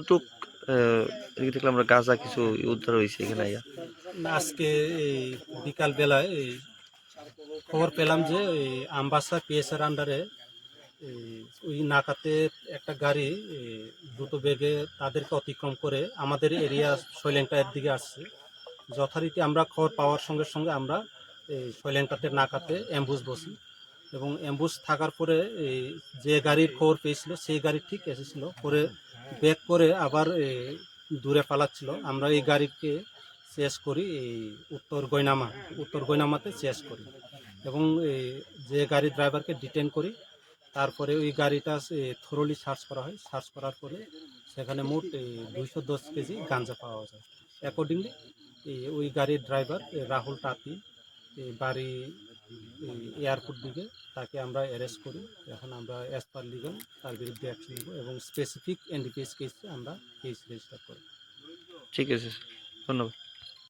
কতটুক দেখলাম আমরা গাঁজা কিছু উদ্ধার হয়েছে এখানে আইয়া। আজকে বিকাল বেলায় খবর পেলাম যে আমবাসা পিএসের আন্ডারে ওই নাকাতে একটা গাড়ি দ্রুত বেগে তাদেরকে অতিক্রম করে আমাদের এরিয়া শৈলেংটার দিকে আসছে। যথারীতি আমরা খবর পাওয়ার সঙ্গে সঙ্গে আমরা এই শৈলেংটাতে নাকাতে অ্যাম্বুস বসি এবং অ্যাম্বুস থাকার পরে যে গাড়ির খবর পেয়েছিল, সেই গাড়ি ঠিক এসেছিল। পরে ব্যাক করে আবার দূরে পালাচ্ছিল। আমরা এই গাড়িকে চেস করি, এই উত্তর গয়নামা, উত্তর গয়নামাতে চেস করি। এবং যে গাড়ির ড্রাইভারকে ডিটেন করি, তারপরে ওই গাড়িটা থরলি সার্চ করা হয়। সার্চ করার পরে সেখানে মোট দুইশো দশ কেজি গাঞ্জা পাওয়া যায়। অ্যাকর্ডিংলি ওই গাড়ির ড্রাইভার রাহুল টাতি বাড়ি এয়ারপোর্ট দিকে, তাকে আমরা অ্যারেস্ট করি। এখন আমরা অ্যাজ পার লিগাল তার বিরুদ্ধে অ্যাকশন নেব এবং স্পেসিফিক এনডিপিএস কেসে আমরা কেস রেজিস্টার করি ঠিক আছে ধন্যবাদ।